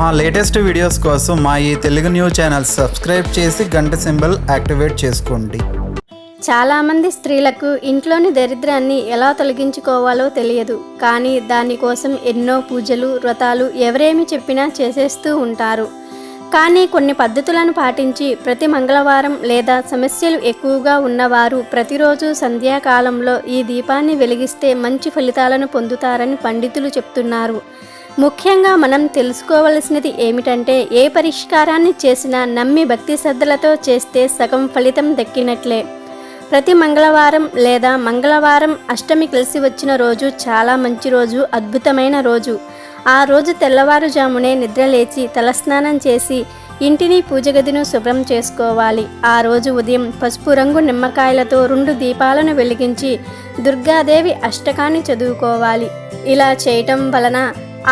మా latest videos కోసం మా ఈ తెలుగు న్యూస్ ఛానల్ సబ్స్క్రైబ్ చేసి గంట సింబల్ యాక్టివేట్ చేసుకోండి. చాలామంది స్త్రీలకు ఇంట్లోని దరిద్రాన్ని ఎలా తొలగించుకోవాలో తెలియదు. కానీ దానికోసం ఎన్నో పూజలు వ్రతాలు ఎవరేమి చెప్పినా చేసేస్తూ ఉంటారు. కానీ కొన్ని పద్ధతులను పాటించి ప్రతి మంగళవారం లేదా సమస్యలు ఎక్కువగా ఉన్నవారు ప్రతిరోజు సంధ్యాకాలంలో ఈ దీపాన్ని వెలిగిస్తే మంచి ఫలితాలను పొందుతారని పండితులు చెప్తున్నారు. ముఖ్యంగా మనం తెలుసుకోవలసినది ఏమిటంటే ఏ పరిష్కారాన్ని చేసినా నమ్మి భక్తి శ్రద్ధలతో చేస్తే సగం ఫలితం దక్కినట్లే. ప్రతి మంగళవారం లేదా మంగళవారం అష్టమి కలిసి వచ్చిన రోజు చాలా మంచి రోజు అద్భుతమైన రోజు. ఆ రోజు తెల్లవారుజామునే నిద్రలేచి తలస్నానం చేసి ఇంటిని పూజగదిను శుభ్రం చేసుకోవాలి. ఆ రోజు ఉదయం పసుపు రంగు నిమ్మకాయలతో రెండు దీపాలను వెలిగించి దుర్గాదేవి అష్టకాన్ని చదువుకోవాలి. ఇలా చేయటం వలన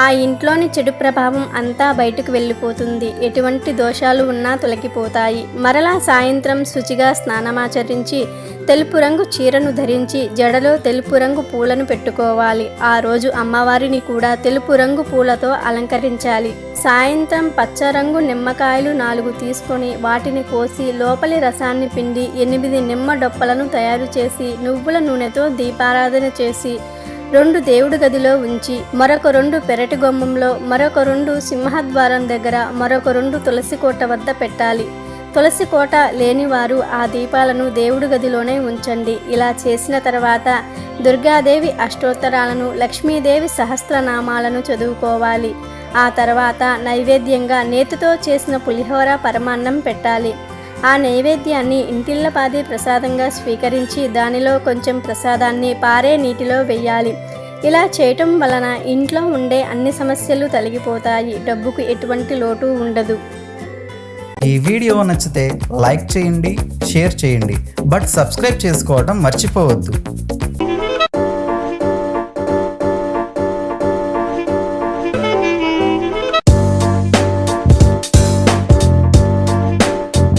ఆ ఇంట్లోని చెడు ప్రభావం అంతా బయటకు వెళ్ళిపోతుంది. ఎటువంటి దోషాలు ఉన్నా తొలగిపోతాయి. మరలా సాయంత్రం శుచిగా స్నానమాచరించి తెలుపు రంగు చీరను ధరించి జడలో తెలుపు రంగు పూలను పెట్టుకోవాలి. ఆ రోజు అమ్మవారిని కూడా తెలుపు రంగు పూలతో అలంకరించాలి. సాయంత్రం పచ్చ రంగు నిమ్మకాయలు నాలుగు తీసుకొని వాటిని కోసి లోపలి రసాన్ని పిండి ఎనిమిది నిమ్మ డొప్పలను తయారు చేసి నువ్వుల నూనెతో దీపారాధన చేసి రెండు దేవుడి గదిలో ఉంచి మరొక రెండు పెరటి గొమ్మంలో మరొక రెండు సింహద్వారం దగ్గర మరొక రెండు తులసి కోట వద్ద పెట్టాలి. తులసి కోట లేనివారు ఆ దీపాలను దేవుడి గదిలోనే ఉంచండి. ఇలా చేసిన తర్వాత దుర్గాదేవి అష్టోత్తరాలను లక్ష్మీదేవి సహస్రనామాలను చదువుకోవాలి. ఆ తర్వాత నైవేద్యంగా నేతితో చేసిన పులిహోర పరమాన్నం పెట్టాలి. ఆ నైవేద్యాన్ని ఇంటిల్లపాది ప్రసాదంగా స్వీకరించి దానిలో కొంచెం ప్రసాదాన్ని పారే నీటిలో వెయ్యాలి. ఇలా చేయటం వలన ఇంట్లో ఉండే అన్ని సమస్యలు తొలగిపోతాయి. డబ్బుకు ఎటువంటి లోటు ఉండదు. ఈ వీడియో నచ్చితే లైక్ చేయండి షేర్ చేయండి. బట్ సబ్స్క్రైబ్ చేసుకోవడం మర్చిపోవద్దు.